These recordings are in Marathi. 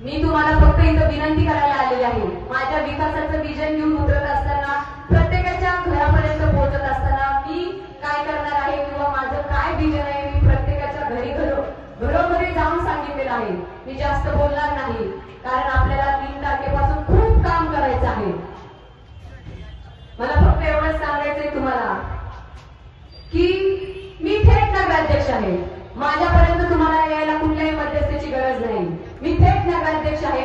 मी तुम्हाला फक्त इथं विनंती करायला आलेली आहे. माझ्या विकासाचं विजन घेऊन उतरत असताना प्रत्येकाच्या घरापर्यंत पोहोचत असताना मी काय करणार आहे किंवा माझं काय विजन आहे मी प्रत्येकाच्या घरी घरो घरोघरी जाऊन सांगितलेलं आहे. मी जास्त बोलणार नाही कारण आपल्याला तीन तारखेपासून खूप काम करायचं आहे. मला फक्त एवढंच सांगायचंय तुम्हाला की मी थेट नगराध्यक्ष आहे. माझ्यापर्यंत तुम्हाला यायला कुठल्याही मध्यस्थीची गरज नाही मी थेट नगराध्यक्ष आहे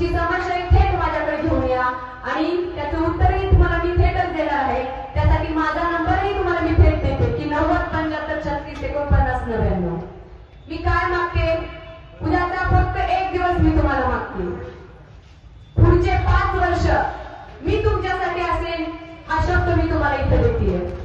तुमची समस्या थेट माझ्याकडे घेऊन या. आणि त्याचं उत्तरही तुम्हाला मी थेटच देणार आहे. त्यासाठी माझा नंबरही तुम्हाला मी थेट देते की नव्वद पंच्याहत्तर छत्तीस एकोणपन्नास नव्याण्णव. मी काय मागते? उद्याचा फक्त एक दिवस मी तुम्हाला मागते. पुढचे पाच वर्ष मी तुमच्यासाठी असेल हा शब्द मी तुम्हाला इथं देते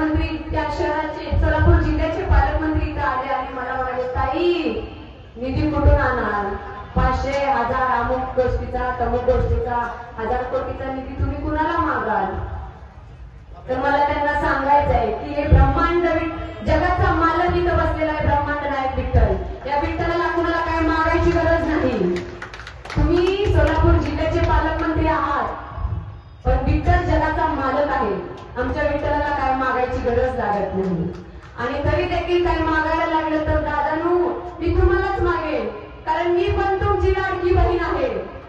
पालकमंत्री त्या शहराचे सोलापूर जिल्ह्याचे पालकमंत्री इथं आले आणि मला म्हणाले ताई निधी कुठून आणणार पाचशे हजार अमुक गोष्टीचा तमुक गोष्टीचा हजार कोटीचा निधी तुम्ही कुणाला मागाल? तर मला त्यांना सांगायचं आहे की हे ब्रह्मांड जगाचा नाही आमच्या विठ्ठलाला काय मागायची गरज लागत नाही. आणि तरी देखील काय मागायला लागलं तर दादानू मी तुम्हालाच मागेन. कारण मी पण तुमची लाडकी बहीण आहे.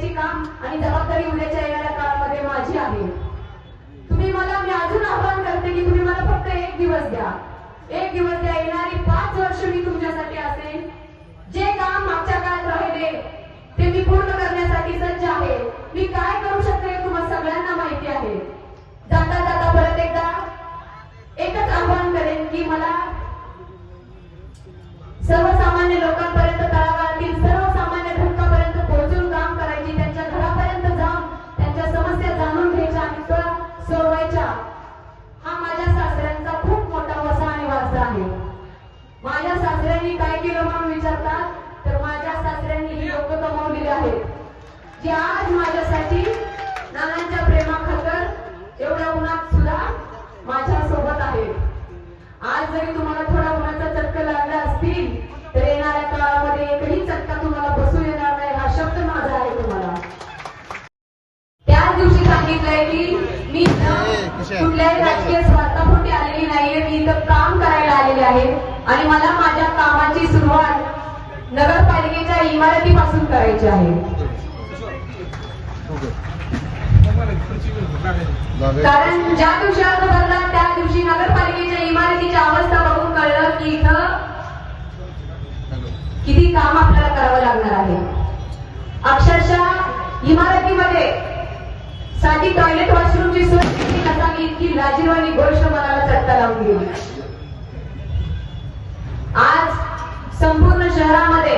घटकापर्यंत काम आणि जबाबदारी उद्याच्या येणाऱ्या काळामध्ये माझी आहे. तुम्ही मला मी अजून आव्हान करते की तुम्ही मला फक्त एक दिवस द्या. एक दिवस द्या. येणारी पाच वर्ष मी तुमच्यासाठी असेल जे काम मागच्या काळात राहिले ते मी पूर्ण करण्यासाठी सज्ज आहे. मी काय करू शकते तुम्हाला सगळ्यांना माहिती आहे. जाता जाता परत एकदा एकच आव्हान करेन की मला सर्वसामान्य लोकांपर्यंत सासऱ्यांनी ही लोक कमावलेली आहेत. जी आज माझ्यासाठी नानांच्या प्रेमाखातर एवढ्या उन्हात सुद्धा माझ्या सोबत आहे आज जरी तुम्हाला थोडा उन्हाचा चटका लागला असतील तर येणाऱ्या काळामध्ये एकही चटका तुम्हाला बसू येणार नाही हा शब्द माझा आहे तुम्हाला. त्याच दिवशी सांगितलंय की मी कुठल्याही राजकीय स्वार्थापोटी आलेली नाहीये मी इथं काम करायला आलेले आहे. आणि मला माझ्या कामाची सुरुवात नगरपालिकेच्या इमारतीपासून करायची आहे. कारण ज्या दिवशी अर्ज भरला त्या दिवशी नगरपालिकेच्या इमारतीची अवस्था बघून कळलं की इथं किती काम आपल्याला करावं लागणार आहे. अक्षरशः इमारतीमध्ये साधी टॉयलेट वॉशरूमची सोय किती नसावी इतकी लाजीरवाणी गोष्ट मनाला चट्टा लावून गेली आज संपूर्ण शहरामध्ये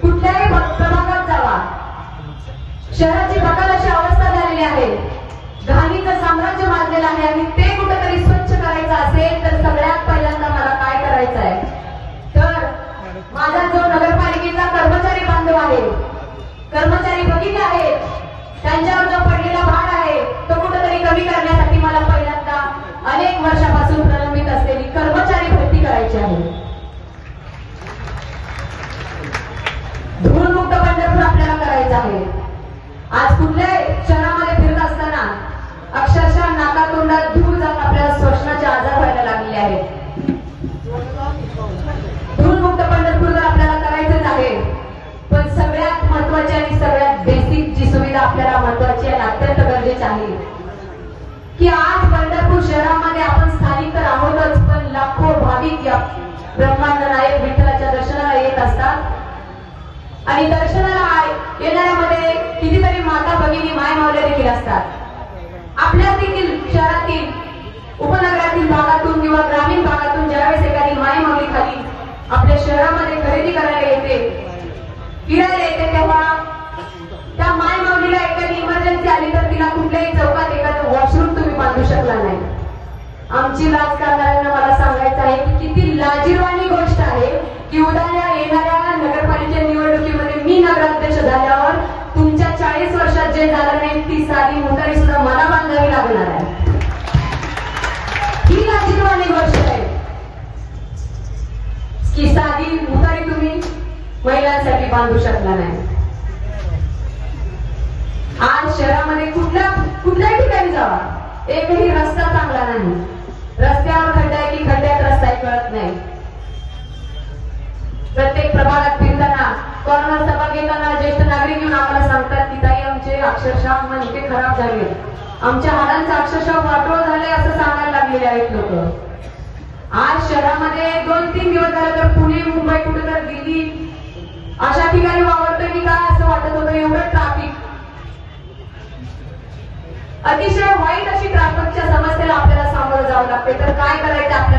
कुठल्याही प्रभागात जावा. शहराची बकाल अशी अवस्था झालेली आहे. घाणीचं साम्राज्य मारलेलं आहे आणि ते कुठेतरी स्वच्छ करायचं असेल तर सगळ्यात पहिल्यांदा मला काय करायचं आहे? तर माझा जो नगरपालिकेचा कर्मचारी बांधव आहे कर्मचारी बघितले आहेत त्यांच्यावर जो पडलेला भार आहे तो कुठेतरी कमी करण्यासाठी मला पहिल्यांदा अनेक वर्षापासून प्रलंबित असलेली कर्मचारी भरती करायची आहे. धूळमुक्त पंढरपूर आपल्याला करायचं आहे. आज कुठल्याही शहरामध्ये फिरत असताना अक्षरशः नाकातोंडात धूळ जाऊन आपल्याला श्वसनाचे आजार व्हायला लागलेले आहेत. धूळमुक्त पंढरपूर जर आपल्याला करायचंच आहे पण सगळ्यात महत्वाची आणि सगळ्यात बेसिक जी सुविधा आपल्याला महत्वाची आणि अत्यंत गरजेची आहे की आज पंढरपूर शहरामध्ये आपण स्थानिक तर आहोतच पण लाखोड भाविक या ब्रह्मांड नायक विठ्ठलाच्या दर्शनाला येत असतात. आणि दर्शनाला येणाऱ्यामध्ये कितीतरी माता भगिनी माय मावल्या देखील असतात. आपल्या देखील शहरातील उपनगरातील भागातून किंवा ग्रामीण भागातून ज्यावेळेस एखादी माय मावली खाली आपल्या शहरामध्ये खरेदी करायला येते फिरायला येते तेव्हा त्या माय मावलीला एखादी इमर्जन्सी आली तर तिला कुठल्याही चौकात एखादं वॉशरूम तुम्ही बांधू शकला नाही. आमची राजकारणाऱ्यांना मला सांगायचं आहे की किती लाजीरवाणी गोष्ट आहे की उद्या येणाऱ्या नगरपालिका निवडणुकीमध्ये मी नगराध्यक्ष झाल्यावर तुमच्या चाळीस वर्षात जे झालं नाही ती साधी मोटारी सुद्धा मला बांधावी लागणार आहे. ही लाजीरवाणी गोष्ट आहे. की साधी मुतारी तुम्ही महिलांसाठी बांधू शकला नाही आज शहरामध्ये कुठल्या कुठल्याही ठिकाणी जावा. एकही रस्ता चांगला नाही. रस्त्यावर खड्डा आहे की खड्ड्यात रस्ता कळत नाही. प्रत्येक प्रभागात फिरताना कोरोना सभा घेताना ज्येष्ठ नागरिक येऊन आम्हाला सांगतात की ताई आमचे अक्षरशः म्हणजे खराब झाले. आमच्या हाडांचं अक्षरशः वाटोळ झाले असं सांगायला लागलेले आहेत लोक. आज शहरामध्ये दोन तीन दिवस झाले तर पुणे मुंबई कुठे तर दिल्ली अशा ठिकाणी वावरतोय की काय असं वाटत होतं? एवढं ट्राफिक अतिशय वाईट अशी ट्राफिकच्या समस्येला आपल्याला सामोरं जावं लागते तर काय करायचं आपल्याला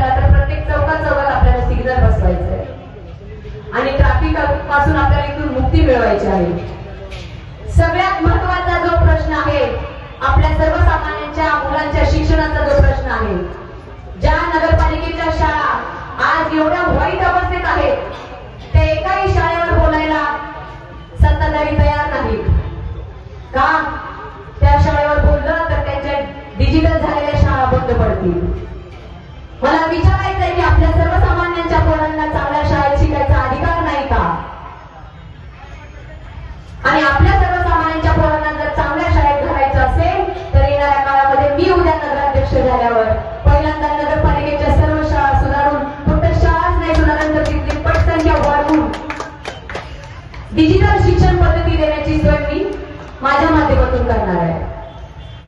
पासून आपल्याला इथून मुक्ती मिळवायची आहे. सगळ्यात महत्त्वाचा जो प्रश्न आहे आपल्या सर्वसामान्यांच्या मुलांच्या शिक्षणाचा जो प्रश्न आहे ज्या नगरपालिकेच्या शाळा आज एवढ्या वाईट अवस्थेत आहेत ते एकाही शाळेवर बोलायला सत्ताधारी तयार नाहीत. का? त्या शाळेवर बोललं तर त्यांच्या डिजिटल झालेल्या शाळा बंद पडतील. मला विचारायचं आहे की आपल्या सर्वसामान्यांच्या पोरांना चांगल्या शाळेत शिकायचा अधिकार नाही का आणि आपल्या सर्वसामान्यांच्या पोरांना जर चांगल्या शाळेत घालायचं असेल तर येणाऱ्या काळामध्ये मी उद्या नगराध्यक्ष झाल्यावर पहिल्यांदा नगरपालिकेच्या सर्व शाळा सुधारून फक्त शाळाच नाही सुधारून तर तिथली पटसंख्या वाढवून डिजिटल शिक्षण पद्धती देण्याची सोय मी माझ्या माध्यमातून करणार.